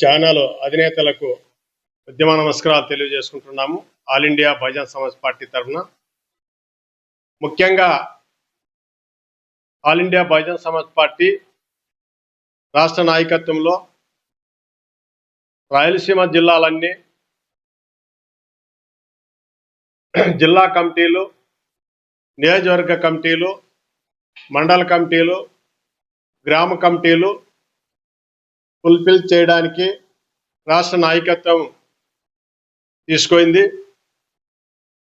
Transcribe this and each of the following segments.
Channel అధినేతలకు ఉద్యమ నమస్కారాలు తెలియజేసుకుంటున్నాము. All India Bahujan Samaj Party తరఫున. ముఖ్యంగా all India Bahujan Samaj party రాష్ట్ర నాయకత్వంలో రాయలసీమ జిల్లాలన్నీ జిల్లా కమిటీలు నియోజకవర్గ కమిటీలు మండల కమిటీలు గ్రామ కమిటీలు ఫుల్ఫిల్ చేయడానికి రాష్ట్ర నాయకత్వం తీసుకుంది.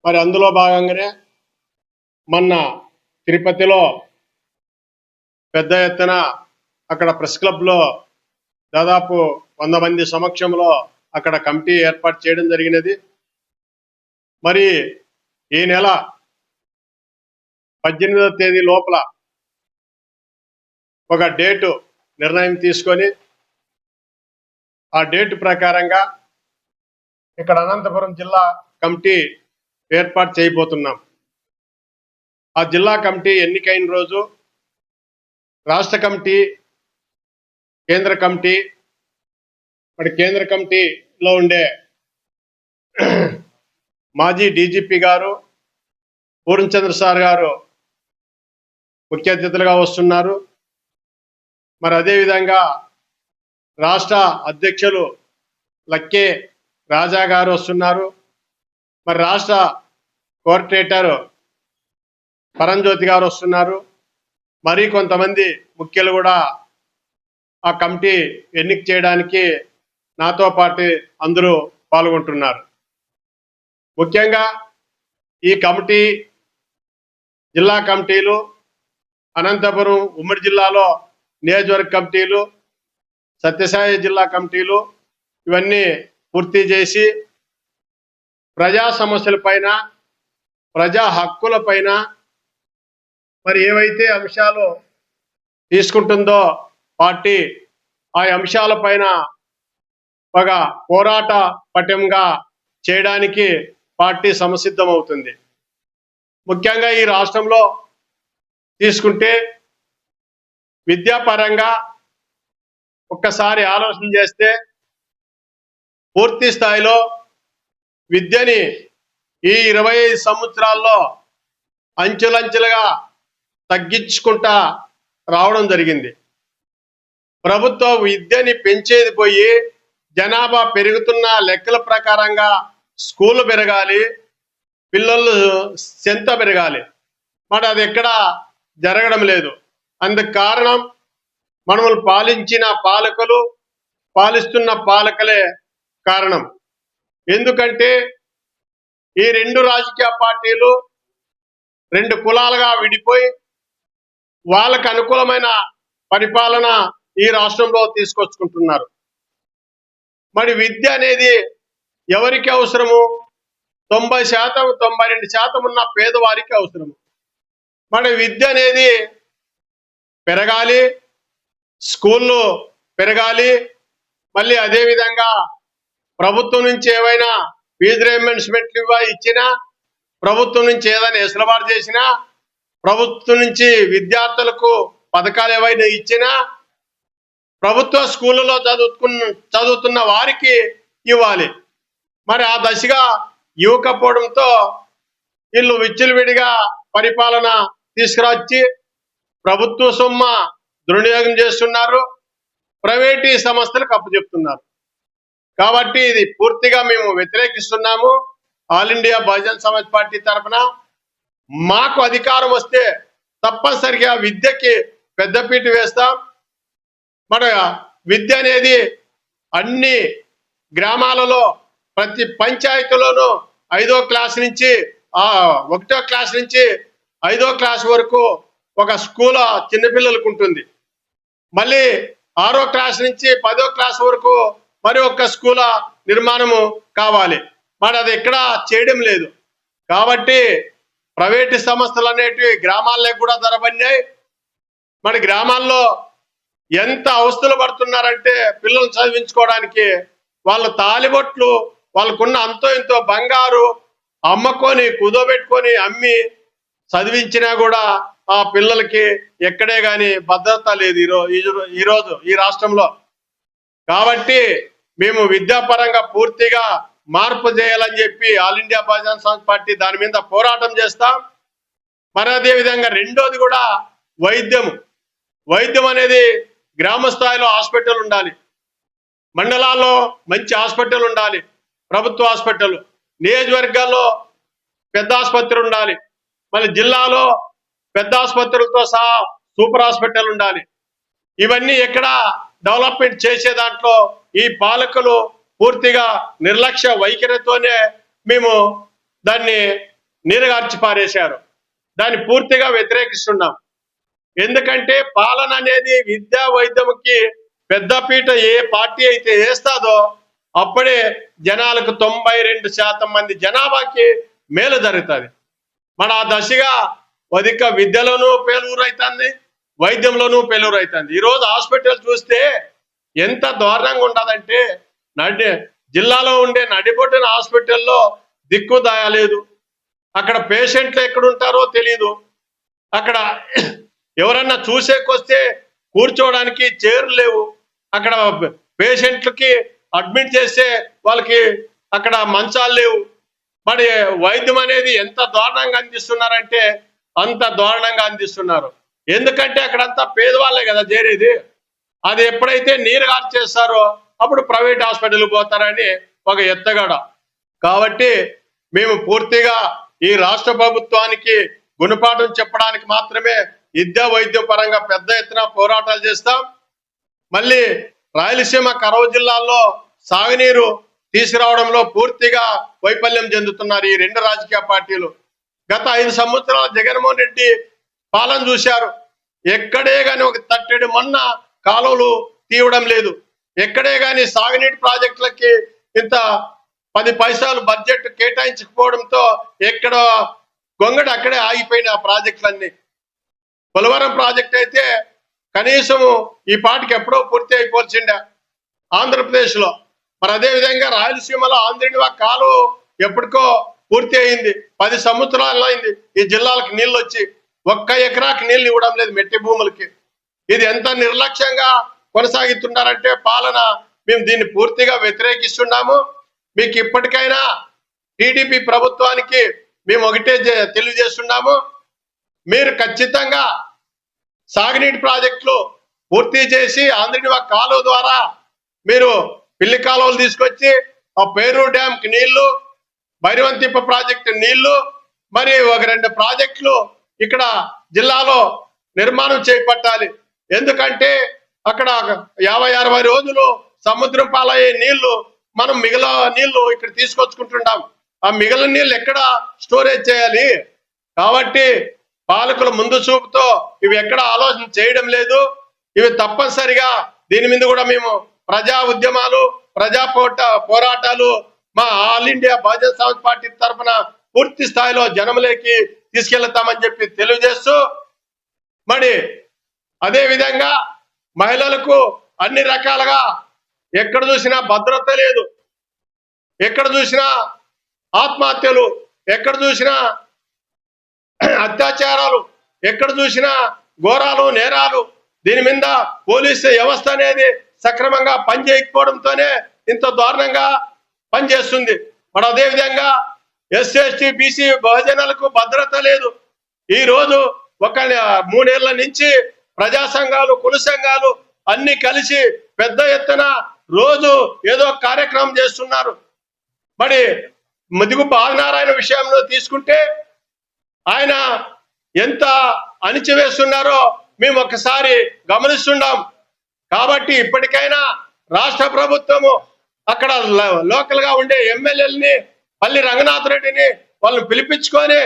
మరి అందులో భాగంగానే మొన్న తిరుపతిలో పెద్ద ఎత్తున అక్కడ ప్రెస్ క్లబ్లో దాదాపు వంద మంది సమక్షంలో అక్కడ కమిటీ ఏర్పాటు చేయడం జరిగినది. మరి ఈ నెల పద్దెనిమిదవ తేదీ లోపల ఒక డేటు నిర్ణయం తీసుకొని ఆ డేట్ ప్రకారంగా ఇక్కడ అనంతపురం జిల్లా కమిటీ ఏర్పాటు చేయబోతున్నాం. ఆ జిల్లా కమిటీ ఎన్నికైన రోజు రాష్ట్ర కమిటీ కేంద్ర కమిటీ మరి కేంద్ర కమిటీలో ఉండే మాజీ డీజీపీ గారు పూర్ణచంద్ర సార్ గారు ముఖ్య అతిథులుగా వస్తున్నారు. మరి అదేవిధంగా రాష్ట్ర అధ్యక్షులు లక్కే రాజా గారు వస్తున్నారు. మరి రాష్ట్ర కోఆర్డినేటర్ పరంజ్యోతి గారు వస్తున్నారు. మరి కొంతమంది ముఖ్యులు కూడా ఆ కమిటీ ఎన్నిక చేయడానికి నాతో పాటు అందరూ పాల్గొంటున్నారు. ముఖ్యంగా ఈ కమిటీ జిల్లా కమిటీలు అనంతపురం ఉమ్మడి జిల్లాలో నియోజకవర్గ కమిటీలు సత్యసాయి జిల్లా కమిటీలు ఇవన్నీ పూర్తి చేసి ప్రజా సమస్యల పైన ప్రజా హక్కుల పైన మరి ఏవైతే అంశాలు తీసుకుంటుందో పార్టీ ఆ అంశాల పైన ఒక పోరాట పటంగా చేయడానికి పార్టీ సమసిద్ధమవుతుంది. ముఖ్యంగా ఈ రాష్ట్రంలో తీసుకుంటే విద్యాపరంగా ఒక్కసారి ఆలోచన చేస్తే పూర్తి స్థాయిలో విద్యని ఈ ఇరవై ఐదు సంవత్సరాల్లో అంచెలంచెలుగా తగ్గించుకుంటా రావడం జరిగింది. ప్రభుత్వం విద్యని పెంచేది పోయి జనాభా పెరుగుతున్న లెక్కల ప్రకారంగా స్కూళ్ళు పెరగాలి పిల్లలు సెంత పెరగాలి. మరి అది ఎక్కడా జరగడం లేదు. అందుకు కారణం మనము పాలించిన పాలకులు పాలిస్తున్న పాలకులే కారణం. ఎందుకంటే ఈ రెండు రాజకీయ పార్టీలు రెండు కులాలుగా విడిపోయి వాళ్ళకు అనుకూలమైన పరిపాలన ఈ రాష్ట్రంలో తీసుకొచ్చుకుంటున్నారు. మరి విద్య అనేది ఎవరికి అవసరము? తొంభై శాతం తొంభై రెండు శాతం ఉన్న పేదవారికి అవసరము. మరి విద్య అనేది పెరగాలి స్కూళ్ళు పెరగాలి. మళ్ళీ అదే విధంగా ప్రభుత్వం నుంచి ఏవైనా ఫీజు రియంబర్స్మెంట్లు ఇవ్వ ఇచ్చినా ప్రభుత్వం నుంచి ఏదైనా ఎసలుబాటు చేసినా ప్రభుత్వం నుంచి విద్యార్థులకు పథకాలు ఏవైనా ఇచ్చినా ప్రభుత్వ స్కూళ్ళలో చదువుకున్న చదువుతున్న వారికి ఇవ్వాలి. మరి ఆ దశగా ఇవ్వకపోవడంతో వీళ్ళు విచ్చలవిడిగా పరిపాలన తీసుకురొచ్చి ప్రభుత్వ సొమ్మ దుర్వినియోగం చేస్తున్నారు. ప్రైవేటీ సంస్థలకు అప్పచెప్తున్నారు కాబట్టి ఇది పూర్తిగా మేము వ్యతిరేకిస్తున్నాము. All India Bahujan Samaj Party తరఫున మాకు అధికారం వస్తే తప్పనిసరిగా విద్యకి పెద్దపీట వేస్తాం. మన విద్య అనేది అన్ని గ్రామాలలో ప్రతి పంచాయతీలోనూ ఐదో క్లాస్ నుంచి ఆ ఒకటో క్లాస్ నుంచి ఐదో క్లాస్ వరకు ఒక స్కూల్ చిన్నపిల్లలకు ఉంటుంది. మళ్ళీ ఆరో క్లాస్ నుంచి పదో క్లాస్ వరకు మరి ఒక్క స్కూల్ నిర్మాణము కావాలి. మరి అది ఎక్కడ చేయడం లేదు. కాబట్టి ప్రైవేటు సంస్థలు అనేటివి గ్రామాల్లో కూడా ధరబడినాయి. మరి గ్రామాల్లో ఎంత అవస్థలు పడుతున్నారంటే పిల్లలు చదివించుకోవడానికి వాళ్ళ తాలిబొట్లు వాళ్ళకున్న అంతో ఇంతో బంగారు అమ్మకొని కుదోబెట్టుకొని అమ్మి చదివించినా కూడా ఆ పిల్లలకి ఎక్కడే గాని భద్రత లేదు ఈరోజు ఈ రోజు ఈ రాష్ట్రంలో. కాబట్టి మేము విద్యాపరంగా పూర్తిగా మార్పు చేయాలని చెప్పి ఆల్ ఇండియా బహుజన్ పార్టీ దాని మీద పోరాటం చేస్తాం. మరి అదే విధంగా రెండోది కూడా వైద్యం. వైద్యం అనేది గ్రామ స్థాయిలో హాస్పిటల్ ఉండాలి. మండలాల్లో మంచి హాస్పిటల్ ఉండాలి. ప్రభుత్వ హాస్పిటల్. నియోజకవర్గాల్లో పెద్ద ఆసుపత్రి ఉండాలి. మళ్ళీ జిల్లాలో పెద్ద ఆసుపత్రులతో సహా సూపర్ హాస్పిటల్ ఉండాలి. ఇవన్నీ ఎక్కడ డెవలప్మెంట్ చేసే దాంట్లో ఈ పాలకులు పూర్తిగా నిర్లక్ష్య వైఖరితోనే మేము దాన్ని నీరుగార్చి పారేశారు. దాన్ని పూర్తిగా వ్యతిరేకిస్తున్నాం. ఎందుకంటే పాలన అనేది విద్యా వైద్యంకి పెద్దపీట ఏ పార్టీ అయితే వేస్తాదో అప్పుడే జనాలకు తొంభై రెండు శాతం మంది జనాభాకి మేలు జరుగుతుంది. మన ఆ దశగా అధిక విద్యలోనూ పేలూరు అవుతుంది వైద్యంలోనూ పేలూరు అవుతుంది ఈరోజు హాస్పిటల్ చూస్తే ఎంత దారుణంగా ఉండదంటే నడి జిల్లాలో ఉండే నడిపొట్టిన హాస్పిటల్లో దిక్కు దాయలేదు. అక్కడ పేషెంట్లు ఎక్కడుంటారో తెలియదు అక్కడ ఎవరన్నా చూసేకొస్తే కూర్చోవడానికి చైర్లు లేవు. అక్కడ పేషెంట్లకి అడ్మిట్ చేస్తే వాళ్ళకి అక్కడ మంచాలు లేవు. మరి వైద్యం అనేది ఎంత దారుణంగా అందిస్తున్నారంటే అంత దారుణంగా అందిస్తున్నారు. ఎందుకంటే అక్కడంతా పేదవాళ్ళే కదా చేరేది. అది ఎప్పుడైతే నీరు చేస్తారో అప్పుడు ప్రైవేట్ హాస్పిటల్ పోతారని ఒక ఎత్తగడ. కాబట్టి మేము పూర్తిగా ఈ రాష్ట్ర ప్రభుత్వానికి గుణపాఠం చెప్పడానికి మాత్రమే విద్యా వైద్య పరంగా పెద్ద ఎత్తున పోరాటాలు చేస్తాం. మళ్ళీ రాయలసీమ కరవ జిల్లాల్లో సాగునీరు తీసుకురావడంలో పూర్తిగా వైఫల్యం చెందుతున్నారు ఈ రెండు రాజకీయ పార్టీలు. గత ఐదు సంవత్సరాల జగన్మోహన్ రెడ్డి పాలన చూశారు. ఎక్కడే కానీ ఒక తట్టెడు మొన్న కాలువలు తీయడం లేదు. ఎక్కడే కానీ సాగునీటి ప్రాజెక్టులకి ఇంత పది పైసలు బడ్జెట్ కేటాయించకపోవడంతో ఎక్కడ గొంగడు అక్కడే ఆగిపోయిన ఆ ప్రాజెక్టులన్నీ. పోలవరం ప్రాజెక్ట్ అయితే కనీసము ఈ పాటికి ఎప్పుడో పూర్తి అయిపోల్సిండే ఆంధ్రప్రదేశ్లో మరి అదే విధంగా రాయలసీమలో ఆంధ్రుని కాలు ఎప్పటికో పూర్తి అయింది. పది సంవత్సరాలు అయింది. ఈ జిల్లాలకు నీళ్ళు వచ్చి ఒక్క ఎకరాకి నీళ్ళు ఇవ్వడం లేదు మెట్టి భూములకి. ఇది ఎంత నిర్లక్ష్యంగా కొనసాగుతున్నారంటే పాలన మేము దీన్ని పూర్తిగా వ్యతిరేకిస్తున్నాము. మీకు ఇప్పటికైనా టీడీపీ ప్రభుత్వానికి మేము ఒకటే తెలియజేస్తున్నాము. మీరు ఖచ్చితంగా సాగునీటి ప్రాజెక్టులు పూర్తి చేసి ఆంధ్రనివా కాలువ ద్వారా మీరు పిల్లి కాలువలు తీసుకొచ్చి ఆ పేరు డ్యామ్కి నీళ్ళు భైరవంతింప ప్రాజెక్టు నీళ్ళు మరి ఒక రెండు ప్రాజెక్టులు ఇక్కడ జిల్లాలో నిర్మాణం చేపట్టాలి. ఎందుకంటే అక్కడ యాభై అరవై రోజులు సముద్రం పాలయ్యే నీళ్ళు మనం మిగిలిన నీళ్ళు ఇక్కడ తీసుకొచ్చుకుంటుంటాం. ఆ మిగిలిన నీళ్ళు ఎక్కడ స్టోరేజ్ చేయాలి? కాబట్టి పాలకుల ముందు చూపుతో ఇవి ఎక్కడ ఆలోచన చేయడం లేదు. ఇవి తప్పనిసరిగా దీని మీద కూడా మేము ప్రజా ఉద్యమాలు ప్రజా పోట పోరాటాలు మా All India Bahujan Samaj Party తరఫున పూర్తి స్థాయిలో జనంలోకి తీసుకెళ్తామని చెప్పి తెలియజేస్తూ మరి అదే విధంగా మహిళలకు అన్ని రకాలుగా ఎక్కడ చూసినా భద్రత లేదు ఎక్కడ చూసినా ఆత్మహత్యలు ఎక్కడ చూసినా అత్యాచారాలు ఎక్కడ చూసినా ఘోరాలు నేరాలు దీని మీద పోలీసు వ్యవస్థ అనేది సక్రమంగా పనిచేయకపోవడంతోనే ఇంత దారుణంగా పనిచేస్తుంది మరి అదే విధంగా ఎస్సీ ఎస్టీ బీసీ బహుజనాలకు భద్రత లేదు. ఈ రోజు ఒక మూడేళ్ళ నుంచి ప్రజా సంఘాలు కుల సంఘాలు అన్ని కలిసి పెద్ద ఎత్తున రోజు ఏదో కార్యక్రమం చేస్తున్నారు. మరి ముదుగు బాలనారాయణ విషయంలో తీసుకుంటే ఆయన ఎంత అణిచివేస్తున్నారో మేము ఒకసారి గమనిస్తున్నాం కాబట్టి ఇప్పటికైనా రాష్ట్ర ప్రభుత్వము అక్కడ లోకల్గా ఉండే ఎమ్మెల్యేలని పల్లి రంగనాథ్ రెడ్డిని వాళ్ళని పిలిపించుకొని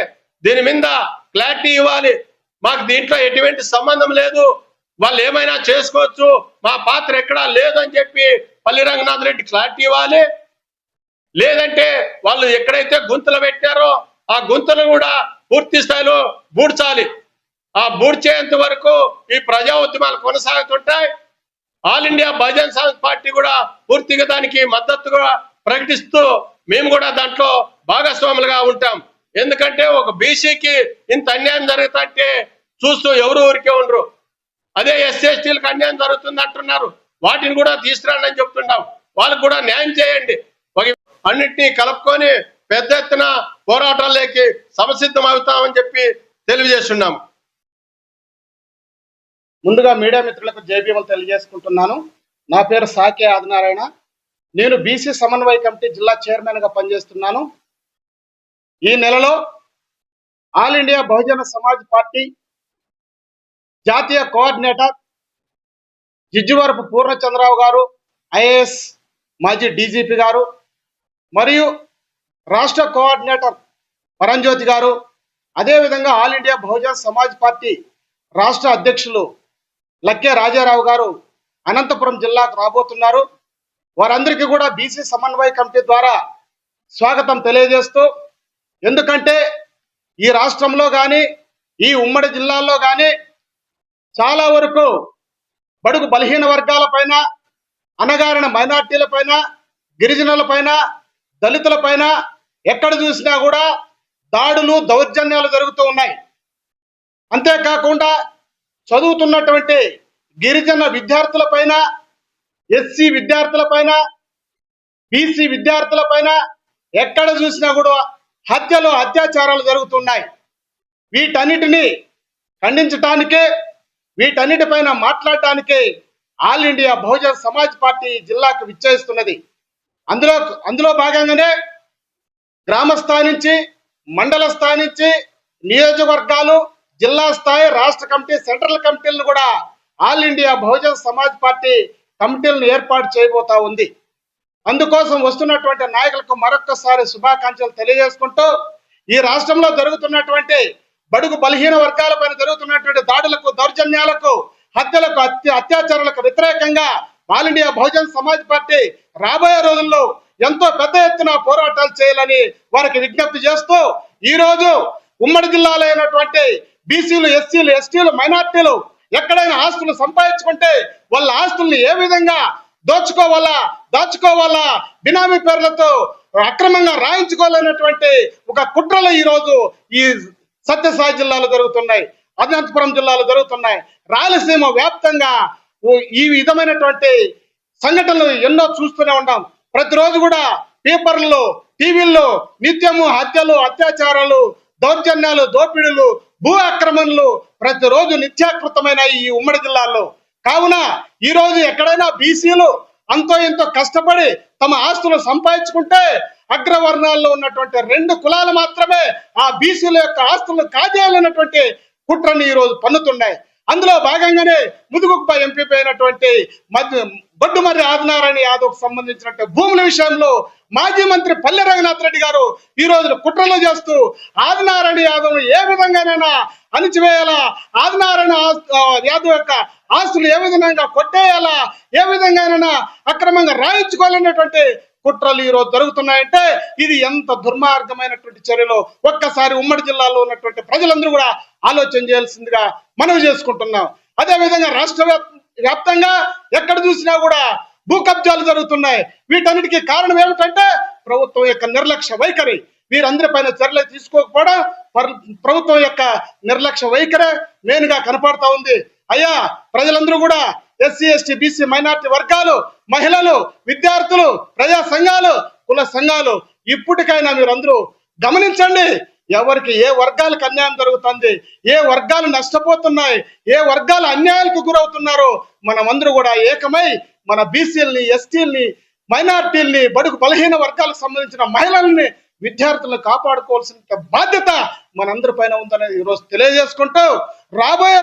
దీని మీద క్లారిటీ ఇవ్వాలి. మాకు దీంట్లో ఎటువంటి సంబంధం లేదు. వాళ్ళు ఏమైనా చేసుకోవచ్చు. మా పాత్ర ఎక్కడా లేదు అని చెప్పి పల్లి రంగనాథ్ రెడ్డి క్లారిటీ ఇవ్వాలి. లేదంటే వాళ్ళు ఎక్కడైతే గుంతలు పెట్టారో ఆ గుంతలు కూడా పూర్తి స్థాయిలో బూడ్చాలి. ఆ బూడ్చేంత వరకు ఈ ప్రజా ఉద్యమాలు కొనసాగుతుంటాయి. All India Bahujan Samaj Party కూడా పూర్తిగా దానికి మద్దతుగా ప్రకటిస్తూ మేము కూడా దాంట్లో భాగస్వాములుగా ఉంటాం. ఎందుకంటే ఒక బీసీకి ఇంత అన్యాయం జరుగుతుంటే చూస్తూ ఎవరు ఊరికే ఉండరు. అదే ఎస్సీ ఎస్టీలకు అన్యాయం జరుగుతుంది అంటున్నారు. వాటిని కూడా తీసుకురండి అని చెప్తున్నాం. వాళ్ళకు కూడా న్యాయం చేయండి. ఒక కలుపుకొని పెద్ద ఎత్తున పోరాటాల్లోకి సమసిద్ధం అవుతామని చెప్పి తెలియజేస్తున్నాం. ముందుగా మీడియా మిత్రులకు జేబీఎం తెలియజేసుకుంటున్నాను. నా పేరు సాకే ఆదినారాయణ. నేను బీసీ సమన్వయ కమిటీ జిల్లా చైర్మన్గా పనిచేస్తున్నాను. ఈ నెలలో All India Bahujan Samaj Party జాతీయ కోఆర్డినేటర్ జిజ్జువరపు పూర్ణచంద్రరావు గారు ఐఏఎస్ మాజీ డీజీపీ గారు మరియు రాష్ట్ర కోఆర్డినేటర్ పరంజ్యోతి గారు అదేవిధంగా All India Bahujan Samaj Party రాష్ట్ర అధ్యక్షులు లక్కే రాజారావు గారు అనంతపురం జిల్లాకు రాబోతున్నారు. వారందరికీ కూడా బీసీ సమన్వయ కమిటీ ద్వారా స్వాగతం తెలియజేస్తూ ఎందుకంటే ఈ రాష్ట్రంలో కానీ ఈ ఉమ్మడి జిల్లాల్లో కానీ చాలా వరకు బడుగు బలహీన వర్గాల పైన అనగారిన మైనార్టీల పైన గిరిజనుల పైన దళితుల పైన ఎక్కడ చూసినా కూడా దాడులు దౌర్జన్యాలు జరుగుతూ ఉన్నాయి. అంతేకాకుండా చదువుతున్నటువంటి గిరిజన విద్యార్థుల పైన ఎస్సీ విద్యార్థుల పైన బీసీ విద్యార్థుల పైన ఎక్కడ చూసినా కూడా హత్యలు అత్యాచారాలు జరుగుతున్నాయి. వీటన్నిటిని ఖండించటానికే వీటన్నిటిపైన మాట్లాడటానికే All India Bahujan Samaj Party జిల్లాకు విచ్చేస్తున్నది. అందులో అందులో భాగంగానే గ్రామ స్థాయి నుంచి మండల స్థాయి నుంచి నియోజకవర్గాలు జిల్లా స్థాయి రాష్ట్ర కమిటీ సెంట్రల్ కమిటీలను కూడా All India Bahujan Samaj Party కమిటీలను ఏర్పాటు చేయబోతా ఉంది. అందుకోసం వస్తున్నటువంటి నాయకులకు మరొక్కసారి శుభాకాంక్షలు తెలియజేసుకుంటూ ఈ రాష్ట్రంలో జరుగుతున్నటువంటి బడుగు బలహీన వర్గాలపైన జరుగుతున్నటువంటి దాడులకు దౌర్జన్యాలకు హత్యలకు అత్య అత్యాచారాలకు వ్యతిరేకంగా All India Bahujan Samaj Party రాబోయే రోజుల్లో ఎంతో పెద్ద ఎత్తున పోరాటాలు చేయాలని వారికి విజ్ఞప్తి చేస్తూ ఈ రోజు ఉమ్మడి జిల్లాలో అయినటువంటి బీసీలు ఎస్సీలు ఎస్టీలు మైనార్టీలు ఎక్కడైనా ఆస్తులు సంపాదించుకుంటే వాళ్ళ ఆస్తుల్ని ఏ విధంగా దోచుకోవాలా దాచుకోవాలా బినామీ పేర్లతో అక్రమంగా రాయించుకోవాలనేటువంటి ఒక కుట్రలు ఈ రోజు ఈ సత్యసాయి జిల్లాలో జరుగుతున్నాయి అనంతపురం జిల్లాలో జరుగుతున్నాయి. రాయలసీమ వ్యాప్తంగా ఈ విధమైనటువంటి సంఘటనలు ఎన్నో చూస్తూనే ఉన్నాం. ప్రతిరోజు కూడా పేపర్లలో టీవీల్లో నిత్యము హత్యలు అత్యాచారాలు దౌర్జన్యాలు దోపిడీలు భూ ఆక్రమణలు ప్రతిరోజు నిత్యాకృతమైన ఈ ఉమ్మడి జిల్లాలో కావున ఈ రోజు ఎక్కడైనా బీసీలు అంతో ఎంతో కష్టపడి తమ ఆస్తులు సంపాదించుకుంటే అగ్రవర్ణాల్లో ఉన్నటువంటి రెండు కులాలు మాత్రమే ఆ బీసీల యొక్క ఆస్తులను కాజేయాలన్నటువంటి కుట్రని ఈ రోజు పన్నుతున్నాయి. అందులో భాగంగానే ముదుగుప్ప ఎంపీపీ అయినటువంటి మధ్య బొడ్డుమర్రి ఆదినారాయణ యాదవ్ సంబంధించినటువంటి భూముల విషయంలో మాజీ మంత్రి పల్లె రంగనాథ్ రెడ్డి గారు ఈ రోజు కుట్రలు చేస్తూ ఆదినారాయణ యాదవ్ ఏ విధంగానైనా అణిచివేయాలా? ఆదినారాయణ ఆ, యాదవ్ యొక్క ఆస్తులు ఏ విధంగా కొట్టేయాలా? ఏ విధంగానైనా అక్రమంగా రాయించుకోవాలనేటువంటి కుట్రలు ఈరోజు జరుగుతున్నాయంటే ఇది ఎంత దుర్మార్గమైనటువంటి చర్యలు ఒక్కసారి ఉమ్మడి జిల్లాలో ఉన్నటువంటి ప్రజలందరూ కూడా ఆలోచన చేయాల్సిందిగా మనవి చేసుకుంటున్నాం. అదే విధంగా రాష్ట్ర వ్యాప్తంగా ఎక్కడ చూసినా కూడా భూ కబ్జాలు జరుగుతున్నాయి. వీటన్నిటికీ కారణం ఏమిటంటే ప్రభుత్వం యొక్క నిర్లక్ష్య వైఖరి. వీరందరి పైన చర్యలు తీసుకోకపోవడం ప్రభుత్వం యొక్క నిర్లక్ష్య వైఖరే. మెయిన్గా కనపడతా ఉంది. అయ్యా ప్రజలందరూ కూడా ఎస్సీ ఎస్టీ బీసీ మైనార్టీ వర్గాలు మహిళలు విద్యార్థులు ప్రజా సంఘాలు కుల సంఘాలు ఇప్పటికైనా మీరందరూ గమనించండి ఎవరికి ఏ వర్గాలకు అన్యాయం జరుగుతుంది ఏ వర్గాలు నష్టపోతున్నాయి ఏ వర్గాలు అన్యాయాలకు గురవుతున్నారో మనమందరూ కూడా ఏకమై మన బీసీలని ఎస్టీల్ని మైనార్టీల్ని బడుగు బలహీన వర్గాలకు సంబంధించిన మహిళల్ని విద్యార్థులను కాపాడుకోవాల్సిన బాధ్యత మనందరి పైన ఉందనేది ఈరోజు తెలియజేసుకుంటూ రాబోయే